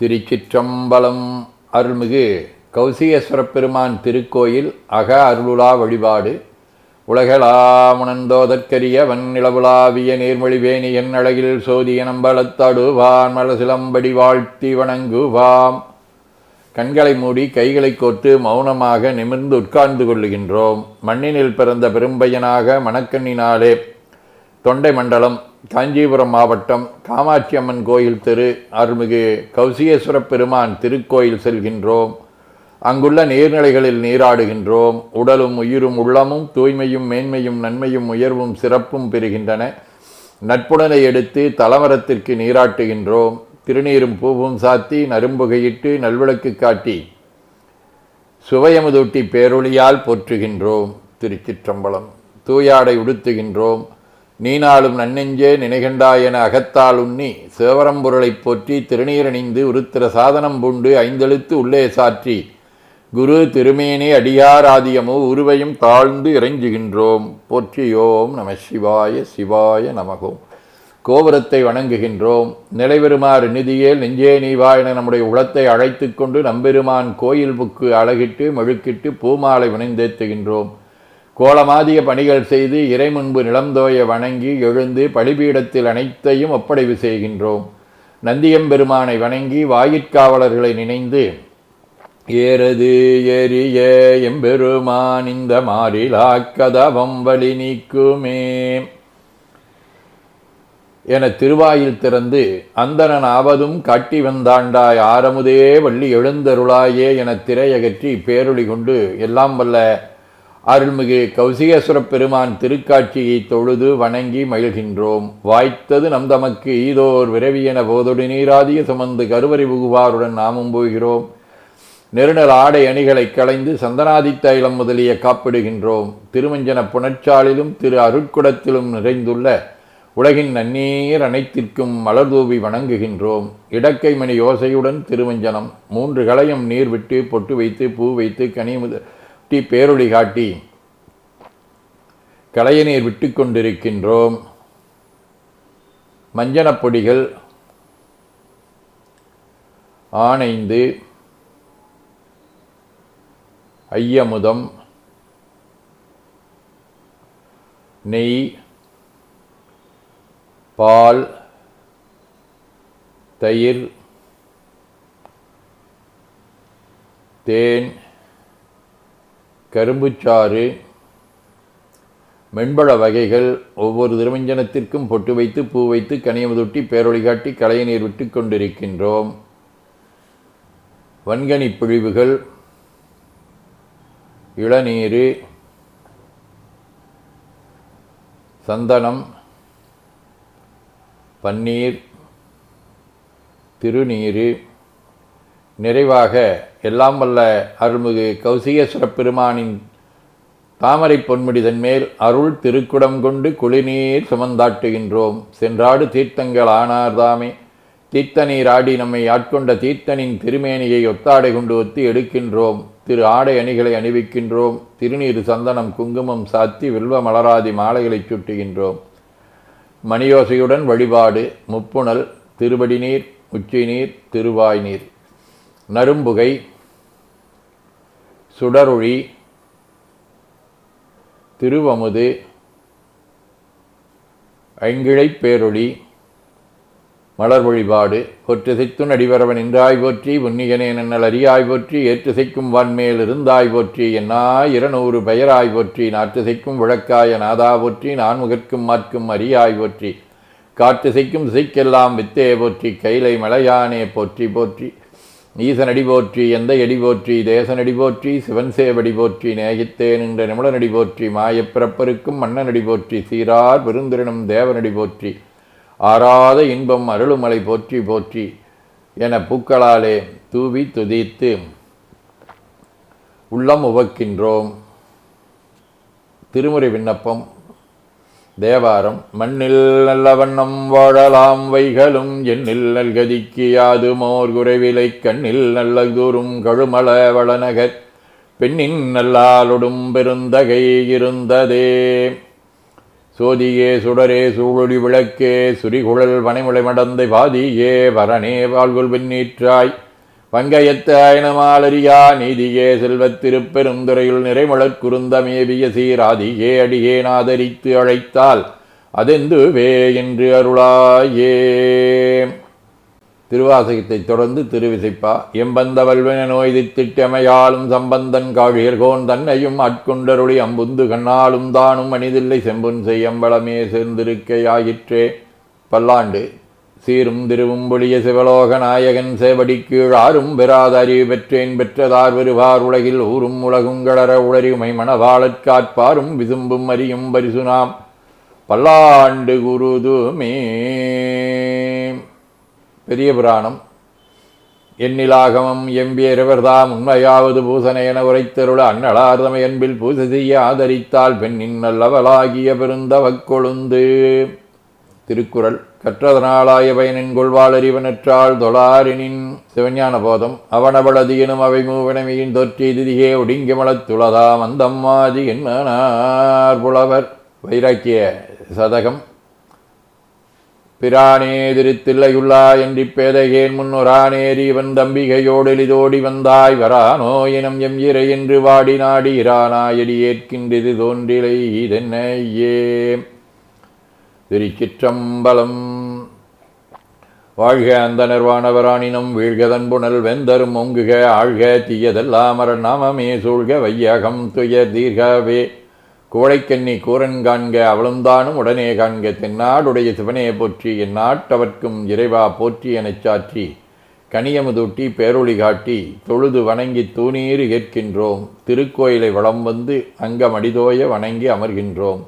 திருச்சிற்றம்பலம் அருள்மிகு கௌசிகேஸ்வரப் பெருமான் திருக்கோயில் அக அருளுலா வழிபாடு. உலகளாமுணந்தோதற்கரிய வன்னிலவுலாவிய நீர்மொழிவேணி என் அழகில் சோதிய நம்பலத்தடுவான் மலசிலம்படி வாழ்த்தி வணங்குவாம். கண்களை மூடி கைகளை கோர்த்து மௌனமாக நிமிர்ந்து உட்கார்ந்து கொள்ளுகின்றோம். மண்ணினில் பிறந்த பெரும்பையனாக மணக்கண்ணினாலே தொண்டை மண்டலம் காஞ்சிபுரம் மாவட்டம் காமாட்சி அம்மன் கோயில் தெரு அருள்மிகு கௌசிகேஸ்வர பெருமான் திருக்கோயில் செல்கின்றோம். அங்குள்ள நீர்நிலைகளில் நீராடுகின்றோம். உடலும் உயிரும் உள்ளமும் தூய்மையும் மேன்மையும் நன்மையும் உயர்வும் சிறப்பும் பெறுகின்றன. நட்புடனை எடுத்து தலமரத்திற்கு நீராட்டுகின்றோம். திருநீரும் பூவும் சாத்தி நரும்புகையிட்டு நல்விளக்கு காட்டி சுவையமுதூட்டி பேரொழியால் போற்றுகின்றோம். திருச்சிற்றம்பலம் தூயாடை உடுத்துகின்றோம். நீனாலும் நன்னெஞ்சே நினைகண்டாய் என அகத்தால் உண்ணி சேவரம்பொருளைப் போற்றி திருநீரணிந்து உருத்திர சாதனம் பூண்டு ஐந்தெழுத்து உள்ளே சாற்றி குரு திருமேனி அடியாராதியமோ உருவையும் தாழ்ந்து இறைஞ்சுகின்றோம். போற்றியோம் நம சிவாய சிவாய நமகோம் கோபுரத்தை வணங்குகின்றோம். நிலைபெறுமாறு நிதியேல் நெஞ்சே நீவா என நம்முடைய உளத்தை அழைத்து கொண்டு நம்பெருமான் கோயில் புக்கு அழகிட்டு மெழுக்கிட்டு பூமாலை வினைந்தேத்துகின்றோம். கோலமாதிய பணிகள் செய்து இறை முன்பு நிலந்தோய வணங்கி எழுந்து பலிபீடத்தில் அனைத்தையும் ஒப்படைவு செய்கின்றோம். நந்தியம்பெருமானை வணங்கி வாயிற்காவலர்களை நினைந்து ஏறது எரிய எம்பெருமான் இந்த மாறிலா கதவம் வழி நீக்குமே என திருவாயில் திறந்து அந்தனன் ஆவதும் காட்டி வந்தாண்டாய் ஆரமுதே வள்ளி எழுந்தருளாயே என திரையகற்றி பேரொளி கொண்டு எல்லாம் வல்ல அருள்மிகு கௌசிகேஸ்வர பெருமான் திருக்காட்சியை தொழுது வணங்கி மகிழ்கின்றோம். வாய்த்தது நம் தமக்கு ஈதோர் விரவியென போதொடு நீராதிய சுமந்து கருவறை புகுவாருடன் நாமும் போகிறோம். நெருநல் ஆடை அணிகளை களைந்து சந்தனாதி தைலம் முதலிய காப்பிடுகின்றோம். திருமஞ்சன புணர்ச்சாலிலும் திரு அருட்குடத்திலும் நிறைந்துள்ள உலகின் நன்னீர் அனைத்திற்கும் மலர்தூவி வணங்குகின்றோம். இடக்கை மணி யோசையுடன் திருமஞ்சனம் மூன்று களையும் நீர் விட்டு பொட்டு வைத்து பூ வைத்து கனி முதட்டி பேரொளி காட்டி களையநீர் விட்டு கொண்டிருக்கின்றோம். மஞ்சனப் பொடிகள் ஆனைந்து ஐயமுதம் நெய் பால் தயிர் தேன் கரும்புச்சாறு மென்பழ வகைகள் ஒவ்வொரு திருமஞ்சனத்திற்கும் பொட்டு வைத்து பூ வைத்து கனியமுதொட்டி பேரொழி காட்டி கலைய நீர் விட்டு கொண்டிருக்கின்றோம். வன்கனி பிழிவுகள் இளநீர் சந்தனம் பன்னீர் திருநீர் நிறைவாக எல்லாம் வல்ல அருள்மிகு கௌசிகேஸ்வர பெருமானின் தாமரை பொன்முடிதன் மேல் அருள் திருக்குடம் கொண்டு குளிநீர் சுமந்தாட்டுகின்றோம். சென்றாடு தீர்த்தங்கள் ஆனார்தாமே. தீர்த்தநீர் ஆடி நம்மை ஆட்கொண்ட தீர்த்தனின் திருமேனியை ஒத்தாடை கொண்டு ஒத்தி எடுக்கின்றோம். திரு ஆடை அணிகளை அணிவிக்கின்றோம். திருநீர் சந்தனம் குங்குமம் சாத்தி வில்வ மலராதி மாலைகளை சுட்டுகின்றோம். மணியோசையுடன் வழிபாடு முப்புணல் திருவடி நீர் உச்சி நீர் திருவாய் நீர் நரும்புகை சுடரொழி திருவமுது ஐங்கிழைப் பேரொளி மலர் வழிபாடு பொற்றிசைத்துன் அடிவரவன் நின்றாய் போற்றி உன்னியனே நன்னல் அறியாய் போற்றி ஏற்றுசைக்கும் வான்மேல் இருந்தாய் போற்றி என்னாய் இருநூறு பெயராய் போற்றி நாற்றுசைக்கும் விளக்காய நாதா போற்றி நான்முகற்கும் மாற்கும் அறியாய் போற்றி காற்றுசைக்கும் திசைக்கெல்லாம் வித்தே போற்றி கைலை மலையானே போற்றி போற்றி ஈசனடி போற்றி எந்த எடி போற்றி தேசனடி போற்றி சிவன் சேவடி போற்றி நேகித்தேன் என்ற நிமிடனடி போற்றி மாயப்பிறப்பருக்கும் மன்னனடி போற்றி சீரார் பெருந்திரனும் தேவனடி போற்றி ஆறாத இன்பம் அருளுமலை போற்றி போற்றி என பூக்களாலே தூவி துதித்து உள்ளம் உவக்கின்றோம். திருமுறை விண்ணப்பம் தேவாரம் மண்ணில் நல்ல வண்ணம் வாழலாம் வைகளும் எண்ணில் நல்கதிக்கு யாது மோர் குறைவிலை கண்ணில் நல்ல தூரும் கழுமள வளநகர் பெண்ணின் நல்லாலொடும் பெருந்தகை இருந்ததே. சோதியே சுடரே சூழொடி விளக்கே சுரிகுழல் வனைமுளை மடந்தை பாதியே பரணே வாழ்குள் பின்னீற்றாய் பங்கயத்த ஆயனமாலரியா நீதியே செல்வத் திருப்பெருந்துறையுள் நிறைமலர் குருந்தமேவிய சீராதியே அடியே நாதரித்து அழைத்தால் அதெந்துவே என்று அருளாயே. திருவாசகத்தைத் தொடர்ந்து திருவிசைப்பா எம்பந்த வல்வன நோய் திட்டமையாலும் சம்பந்தன் காழியர்கோன் தன்னையும் ஆட்கொண்டருளி அம்புந்து கண்ணாலும் தானும் மனிதில்லை செம்புன் செய்யம்பளமே சேர்ந்திருக்கையாயிற்றே. பல்லாண்டு சீரும் திருவும் பொழிய சிவலோக நாயகன் சேவடி கீழ் ஆறும் பெற்றேன் பெற்றதார் வருவார் உலகில் ஊரும் உலகுங்களற உளறியுமை மணவாளற்காற்பாரும் விசும்பும் அறியும் பரிசுனாம். பல்லாண்டு குருதுமே. பெரிய புராணம். எண்ணிலாகமம் எம்பியரவர்தாம் உண்மையாவது பூசனை என உரைத்தருள அன்னலார்தமை என்பில் பூசை செய்ய ஆதரித்தால் பெண்ணின் நல்லவளாகிய பெருந்தவக் கொழுந்து திருக்குறள். கற்றதனாலாய பயனின் கொள்வாளறிவனற்றால் தொழாரினின் சிவஞான போதம் அவனவளது எனும் அவை மூவனமையின் தொற்றி திதியே ஒடுங்கி துளதாம் அந்தம்மாதி என்னார் புலவர். வைராக்கிய சதகம். பிரானே திருத்தில்லையுள்ளா என்றி பேதைகேன் முன்னுரானேரி இவன் தம்பிகையோடு எளிதோடி வந்தாய் வரானோ இனம் எம் இறை என்று வாடி நாடி இரானாயடி ஏற்கின்றது தோன்றிலை இதென்னையே. திருச்சிற்றம்பலம். வாழ்க அந்த நிர்வாணவராணினம் வீழ்கதன் புனல் வெந்தரும் ஒங்குக ஆழ்க தீயதெல்லாமர நாமமே சூழ்க வையகம் துயர் தீர்கவே. கோழைக்கண்ணி கூரன் காண்க அவளும் தானும் உடனே காண்க தென்னாடுடைய சிவனையை போற்றி என் நாட்டவர்க்கும் இறைவா போற்றி எனச் சாற்றி. கனியமுதூட்டி பேரொளி காட்டி தொழுது வணங்கி தூணீறு கேட்கின்றோம். திருக்கோயிலை வளம் வந்து அங்கமடிதோய வணங்கி அமர்கின்றோம்.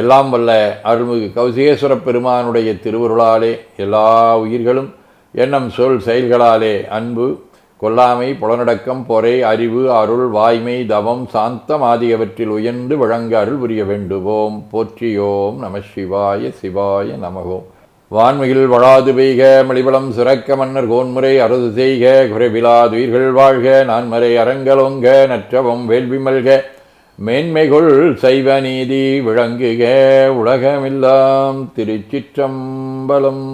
எல்லாம் வல்ல அருள்மிகு கௌசிகேஸ்வர பெருமானுடைய திருவருளாலே எல்லா உயிர்களும் எண்ணம் சொல் செயல்களாலே அன்பு கொல்லாமை புலனடக்கம் பொறை அறிவு அருள் வாய்மை தவம் சாந்தம் ஆகியவற்றில் உயர்ந்து வழங்க அருள் புரிய வேண்டுவோம். போற்றியோம் நம சிவாய சிவாய நமகோம் வான்மிகில் வளாது பெய்க மலிவளம் சிறக்க மன்னர் கோன்முறை அரசு செய்க குறைவிலாது உயிர்கள் வாழ்க நான்மறை அரங்கலோங்க நற்றவம் வேள்வி மல்க. மேன்மைகொள் சைவ நீதி விளங்குக உலகமில்லாம் திருச்சிற்றம்பலம்.